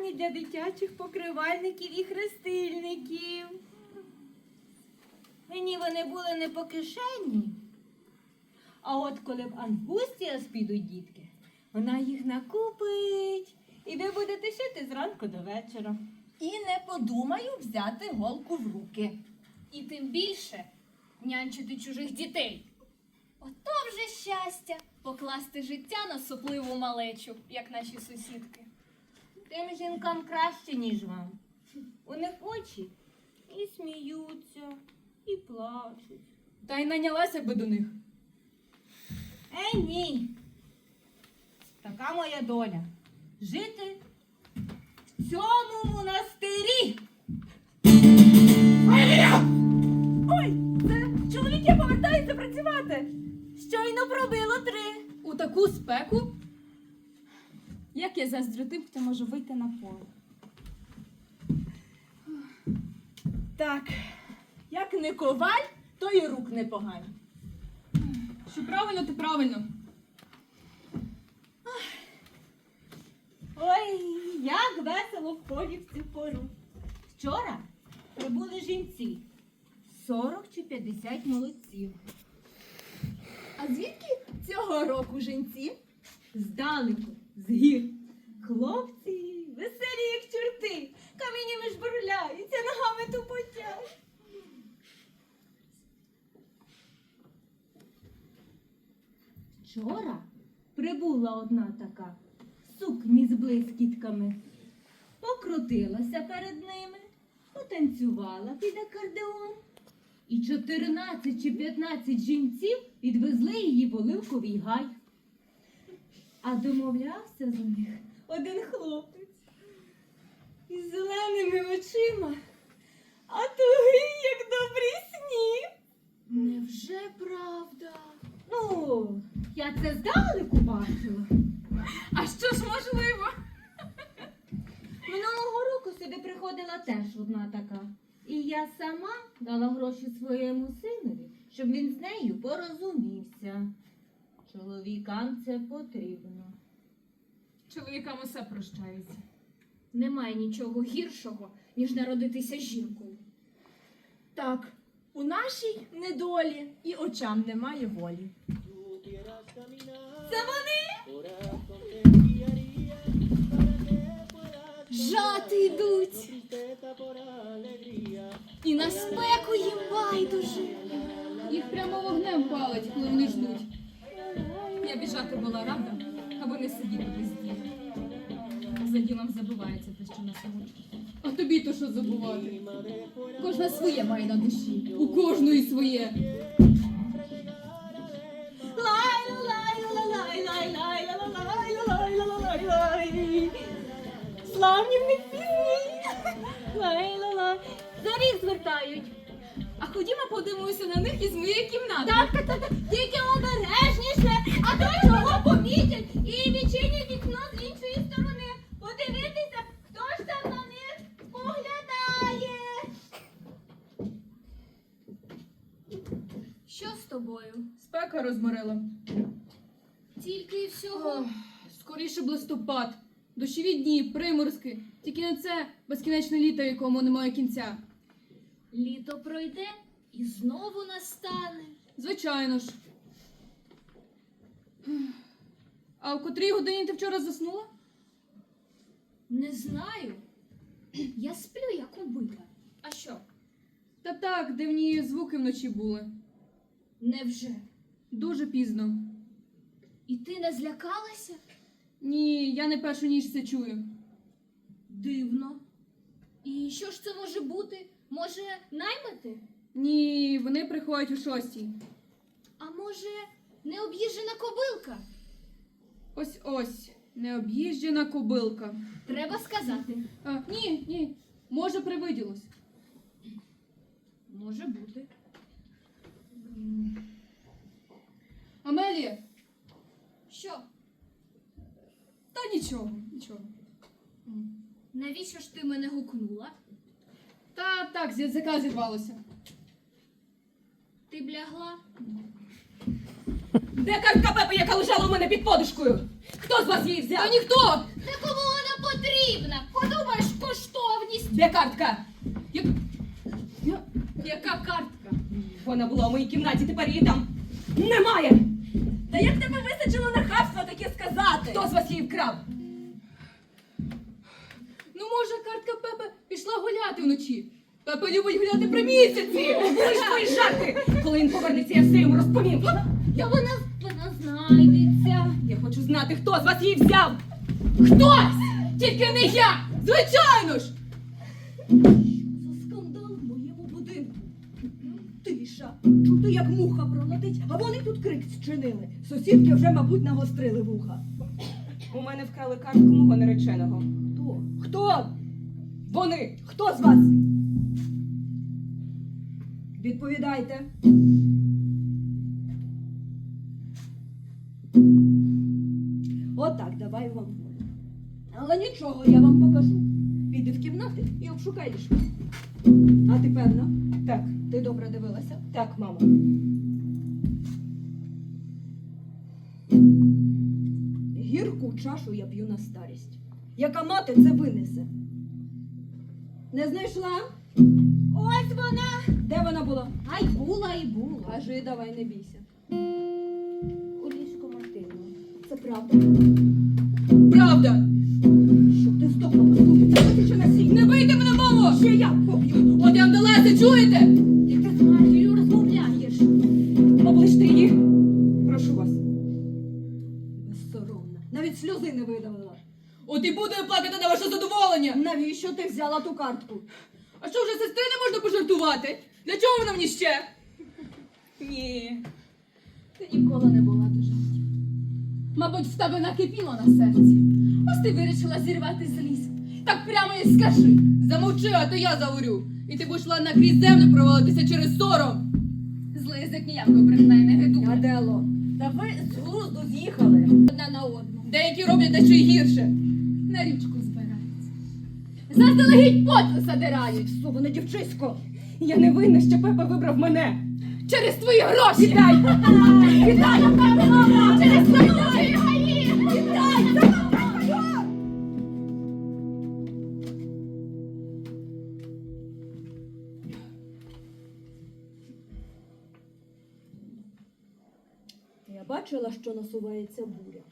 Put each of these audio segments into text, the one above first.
гарні для дитячих покривальників і хрестильників. Мені вони були не по кишені. А от коли в Ангустіас підуть дітки, вона їх накупить, і ви будете шити зранку до вечора. І не подумаю взяти голку в руки. І тим більше нянчити чужих дітей. Ото вже щастя покласти життя на сопливу малечу, як наші сусідки. Тим жінкам краще, ніж вам. У них очі і сміються, і плачуть. Та й найнялася би до них. Е, ні. Така моя доля. Жити в цьому монастирі. Ой, це чоловіки повертаються працювати. Щойно пробило три. У таку спеку. Як я заздрю тим, хто може вийти на поле. Так, як не коваль, то і рук не погані. Що правильно, то правильно. Ой, як весело в полі в цю пору. Вчора прибули жінці. 40 чи 50 молодців. А звідки цього року жінці? Здалеку, з гір. Хлопці, веселі, як чорти, каміннями жбурляються, ногами тупотять. Вчора прибула одна така сукні з блискітками, покрутилася перед ними, потанцювала під акордеон. І 14 чи 15 жінців відвезли її в Оливковий гай. А домовлявся за них один хлопець із зеленими очима, а тугий, як добрий сніг. Невже правда? Ну, я це здалеку бачила. А що ж можливо? Минулого року сюди приходила теж одна така. І я сама дала гроші своєму синові, щоб він з нею порозумівся. Чоловікам це потрібно. Чоловікам усе прощається. Немає нічого гіршого, ніж народитися жінкою. Так, у нашій недолі і очам немає волі. Це вони? Жати йдуть. І на спеку їм байдуже. Їх прямо вогнем палить, коли вони ждуть. Біжати була рада, аби не сидіти без діла. За ділом забувається те, що нас мучить. А тобі то що забувати? Кожна своє має на душі. У кожної своє. Славні в них. Лай-ла-лай. Зоріх звертають. А ходімо подивимося на них із моєї кімнати. Так, так, так, так. Тільки обережніше, а то чого помітять і відчинять вікно з іншої сторони. Подивитися, хто ж там на них поглядає. Що з тобою? Спека розморила. Тільки і всього. Скоріше б листопад. Дощові дні, приморозки. Тільки не це безкінечне літо, якому немає кінця. Літо пройде і знову настане. Звичайно ж. А в котрій годині ти вчора заснула? Не знаю. Я сплю, як убита. А що? Та так, дивні звуки вночі були. Невже? Дуже пізно. І ти не злякалася? Ні, я не першу ніч це чую. Дивно. І що ж це може бути? Може, наймити? Ні, вони приходять у шостій. А може, необ'їжджена кобилка? Ось ось, необ'їжджена кобилка. Треба сказати. А, ні, ні, може привиділось. Може бути. Амелія, Що? та нічого, нічого. Навіщо ж ти мене гукнула? Та так, з язика зірвалося. Ти б лягла? Де картка Пепи, яка лежала у мене під подушкою? Хто з вас її взяв? Та ніхто! Та кому вона потрібна? Подумай Де картка? Я... Я... Яка картка? Вона була у моїй кімнаті, тепер її там немає. Та як тебе вистачило нахабства таке сказати? Хто з вас її вкрав? Ну, може, картка Пепе пішла гуляти вночі. Пепе любить гуляти при місяці. Ви ж твої жарти. Коли він повернеться, я все йому розповім. Я вона, вона знайдеться. Я хочу знати, хто з вас її взяв. Хтось! Тільки не я! Звичайно ж! За скандал в моєму будинку. Тиша. Чути, як муха пролетить, а вони тут крик зчинили. Сусідки вже, мабуть, нагострили вуха. У мене вкрали картку мого нареченого. Хто? Хто? Вони! Хто з вас? Відповідайте. Отак, вам волю. Але нічого, я вам покажу. Піди в кімнати і обшукай ліжко. А ти певна? Так, Ти добре дивилася? так, мамо. Гірку чашу я п'ю на старість. Яка мати це винесе? Не знайшла? Ось вона. Де вона була? Ай була і була. Кажи, давай, не бійся. У ліжку Мартину. Це правда. Правда! Щоб ти здохла, послухай, це чи насіння. Не бийте мене, мамо! Ще я поб'ю. От я Анделеси, чуєте? Як ти з розмовляєш? Обличте її. Прошу вас. Безсоромна. Навіть сльози не видавила. От і буду я плакати на ваше задоволення. Навіщо ти взяла ту картку? А що вже сестри не можна пожартувати? Для чого вона мені ще? Ні. Ти ніколи не була до. Мабуть, в тебе накипіло на серці. Ось ти вирішила зірвати зліс. Так прямо і скажи. Замовчи, а то я заорю. І ти будеш ладна крізь землю провалитися через сором. Злий язик ніяко брехна й не гидує. Адело, та ви з глузду з'їхали одна на одну. Деякі роблять дещо й гірше. На річку збираються. Заздалегідь поту задирають. Соване дівчисько. Я не винна, що Пепа вибрав мене. Через твої гроші! Віддай! Віддай! Через твої гроші! Бачила, що насувається буря,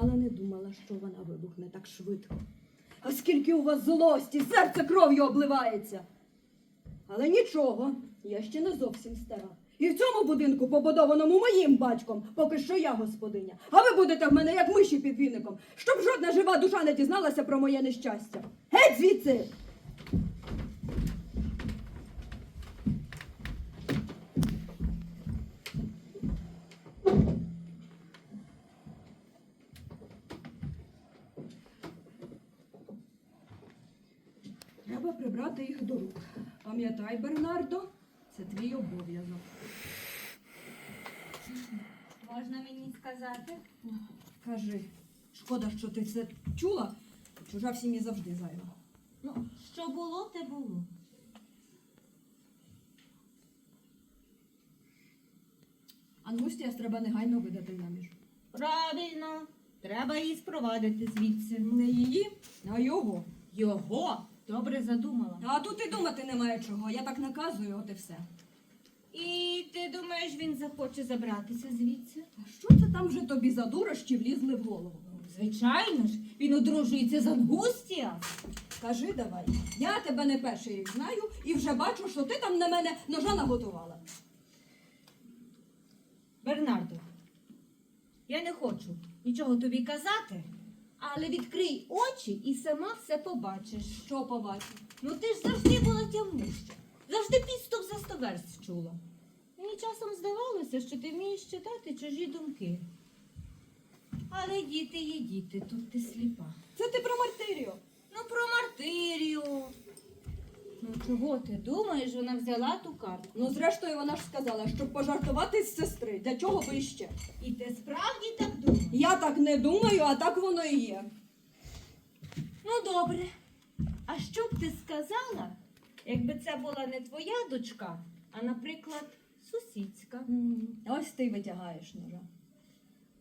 але не думала, що вона вибухне так швидко. А скільки у вас злості, серце кров'ю обливається. Але нічого, я ще не зовсім стара. І в цьому будинку, побудованому моїм батьком, поки що я господиня. А ви будете в мене як миші під віником, щоб жодна жива душа не дізналася про моє нещастя. Геть звідси! Кажи, шкода, що ти це чула. Чужа в сім'ї завжди зайва. Ну, що було, те було. Ангустія треба негайно видати заміж. Правильно. Треба її спровадити звідси. Не її, а його. Його добре задумала. А тут і думати немає чого. Я так наказую, от і все. І ти думаєш, він захоче забратися звідси? А що це там вже тобі за дурощі влізли в голову? Звичайно ж, він одружується з Ангустія. Кажи давай, я тебе не перший рік знаю і вже бачу, що ти там на мене ножа наготувала. Бернардо, я не хочу нічого тобі казати, але відкрий очі і сама все побачиш. Що побачу? Ну ти ж завжди була тямуща, завжди підступ за сто верст чула. Мені часом здавалося, що ти вмієш читати чужі думки. Але діти є діти, тут ти сліпа. Це ти про Мартирію. Ну, про Мартирію. Ну, чого ти думаєш, вона взяла ту картку? Ну, зрештою, вона ж сказала, щоб пожартувати з сестри. Для чого би іще? І ти справді так думаєш? Я так не думаю, а так воно і є. Ну, добре. А що б ти сказала, якби це була не твоя дочка, а, наприклад, сусідська? Ось ти витягаєш ножа.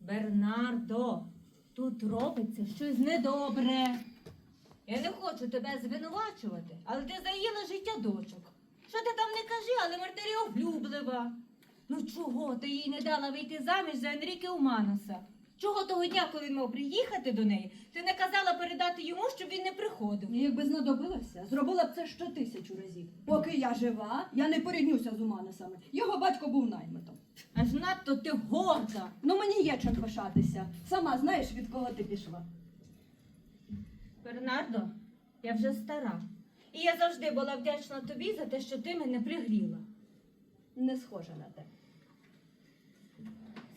Бернардо, тут робиться щось недобре. Я не хочу тебе звинувачувати, але ти заїла життя дочок. Що ти там не кажи, але Мартирі облюблива. Ну чого ти їй не дала вийти заміж за Енріке Уманаса? Чого того дня, коли він мав приїхати до неї, ти не казала передати йому, щоб він не приходив? І якби знадобилося, зробила б це ще тисячу разів. Поки я жива, я не поріднюся з Уманасами. Його батько був наймитом. Аж надто ти горда. Ну мені є чим пишатися. Сама знаєш, від кого ти пішла. Бернардо, я вже стара. І я завжди була вдячна тобі за те, що ти мене пригріла. Не схожа на те.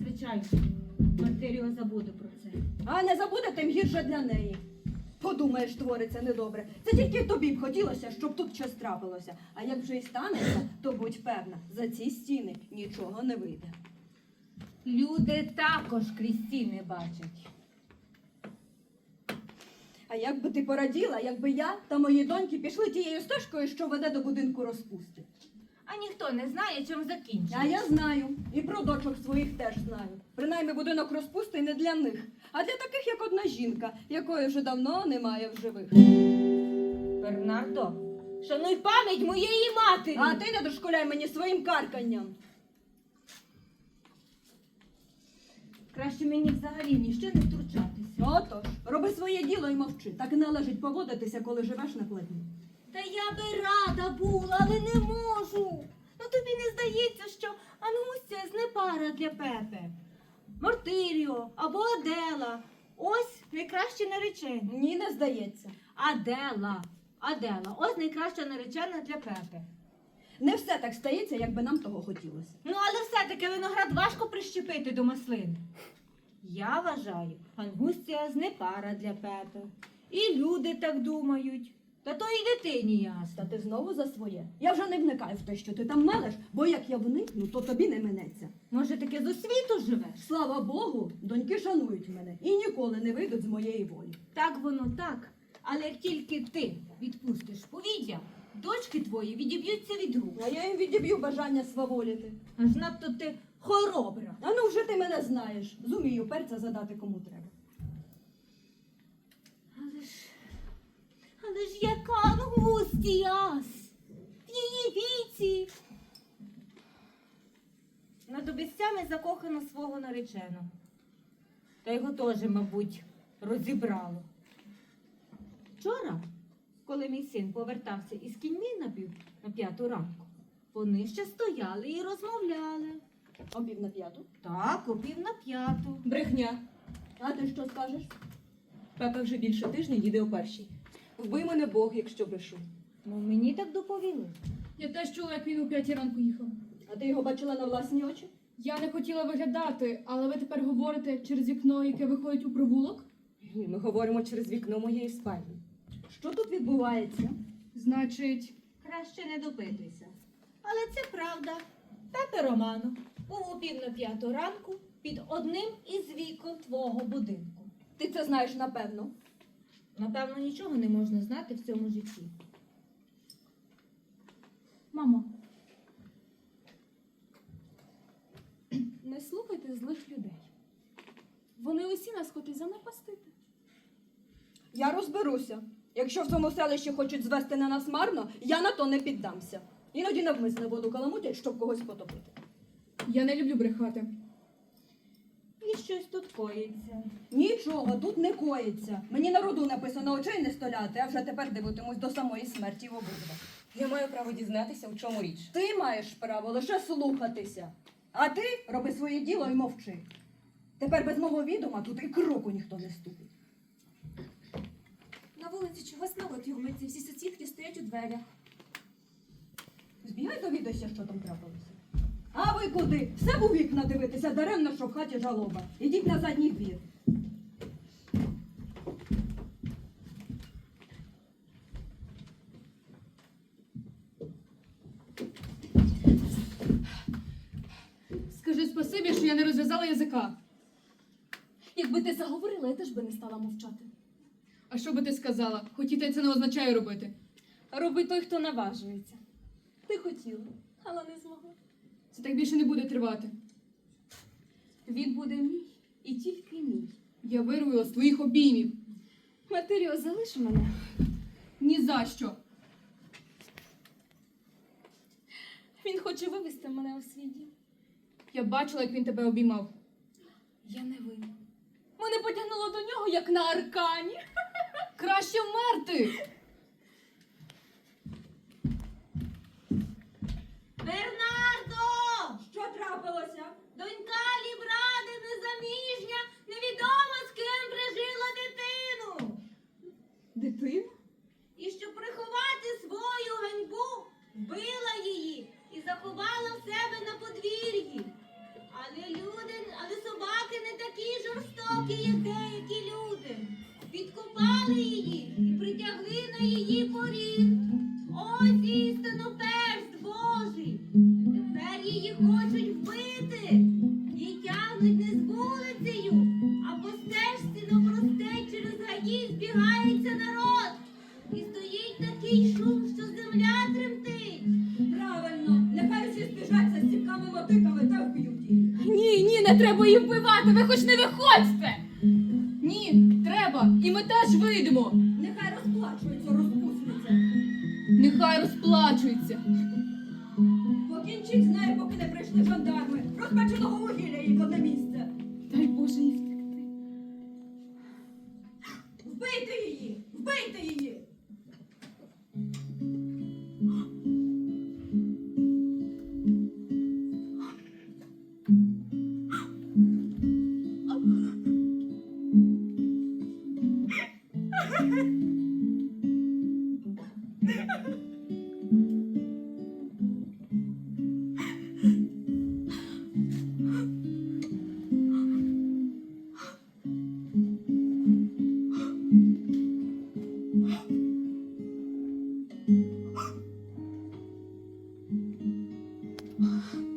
Звичайно, Мартиріо забуде про це. А не забуде, тим гірше для неї. Подумаєш, твориться недобре. Це тільки тобі б хотілося, щоб тут щось трапилося. А як вже й станеться, то будь певна, за ці стіни нічого не вийде. Люди також крізь стіни бачать. А як би ти пораділа, якби я та мої доньки пішли тією стежкою, що веде до будинку розпусти. А ніхто не знає, чим закінчиться. А я знаю, і про дочок своїх теж знаю. Принаймні будинок розпусти не для них, а для таких, як одна жінка, якої вже давно немає в живих. Бернардо, шануй пам'ять моєї матері. А ти не дошкуляй мені своїм карканням. Краще мені взагалі ніщо не втручатися. Отож, роби своє діло і мовчи. Так і належить поводитися, коли живеш на платні. Та я би рада була, але не можу. Ну тобі не здається, що Анусія не пара для Пепе. Мортиріо або Адела. Ось найкращі наречені. Ні, не здається. Адела. Адела. Ось найкраща наречена для Пепе. Не все так стається, як би нам того хотілося. Ну, але все-таки виноград важко прищепити до маслин. Я вважаю, Ангустія не пара для Пепе. І люди так думають. Та то і дитині Та ясно. ти знову за своє. Я вже не вникаю в те, що ти там мелеш, бо як я вникну, то тобі не минеться. Може, таки з освіту живеш? Слава Богу, доньки шанують мене і ніколи не вийдуть з моєї волі. Так воно так. Але як тільки ти відпустиш повіддя, дочки твої відіб'ються від рук. А я їм відіб'ю бажання сваволіти. Аж надто ти хоробра. А ну вже ти мене знаєш. Зумію перця задати кому треба. Але ж, але ж яка Ангустіас в її віці. Над обіцями закохано свого нареченого. Та його теж, мабуть, розібрало. Вчора, коли мій син повертався із кіньми на пів на п'яту ранку, вони ще стояли і розмовляли. Обів на п'яту. Так, о пів на п'яту. Брехня. А ти що скажеш? Пепа вже більше тижня їде о першій. Вбий мене Бог, якщо брешу. Ну, мені так доповіли. Я теж чула, як він у п'ятій ранку їхав. А ти його бачила на власні очі? Я не хотіла виглядати, але ви тепер говорите через вікно, яке виходить у провулок? Ні, ми говоримо через вікно моєї спальні. Що тут відбувається? Значить, Краще не допитуйся. Але це правда. Пепе Романо був у пів на п'яту ранку під одним із вікон твого будинку. Ти це знаєш напевно. Напевно, нічого не можна знати в цьому житті. мамо. Не слухайте злих людей. Вони усі нас хочуть занапастити. Я розберуся. Якщо в цьому селищі хочуть звести на нас марно, я на то не піддамся. Іноді навмисне воду каламутять, щоб когось потопити. Я не люблю брехати. Щось тут коїться. Нічого тут не коїться. Мені на роду написано очей не столяти, а вже тепер дивитимусь до самої смерті в обидва. Я маю право дізнатися, у чому річ. Ти маєш право лише слухатися. А ти роби своє діло і мовчи. Тепер без мого відома тут і кроку ніхто не ступить. На вулиці чогось народ юрмиться, всі сусідки стоять у дверях. Збігай довідайся, що там трапилося. А ви куди? Все в у вікна дивитися, даремно, що в хаті жалоба. Ідіть на задній двір. Скажи спасибі, що я не розв'язала язика. Якби ти заговорила, я теж би не стала мовчати. А що би ти сказала? Хотіти це не означає робити. Роби той, хто наважується. Ти хотіла, але не змогла. Це так більше не буде тривати. Він буде мій і тільки мій. Я вирвала з твоїх обіймів. Матеріо, залиш мене. Ні за що. Він хоче вивезти мене у свій дім. Я бачила, як він тебе обіймав. Я не винна. Мене потягнуло до нього, як на аркані. Краще вмерти. Бернардо! Що трапилося? Донька Лібради незаміжня, невідомо з ким прижила дитину. Дитина? Не треба її вбивати, ви хоч не виходьте. Ні, треба, і ми теж вийдемо. Нехай розплачується, розпусниця. Нехай розплачується. Покінчіть з нею, поки не прийшли жандарми. Розпеченого вугілля їй одне місце. Дай Боже їй втекти. Вбийте її! Вбийте її!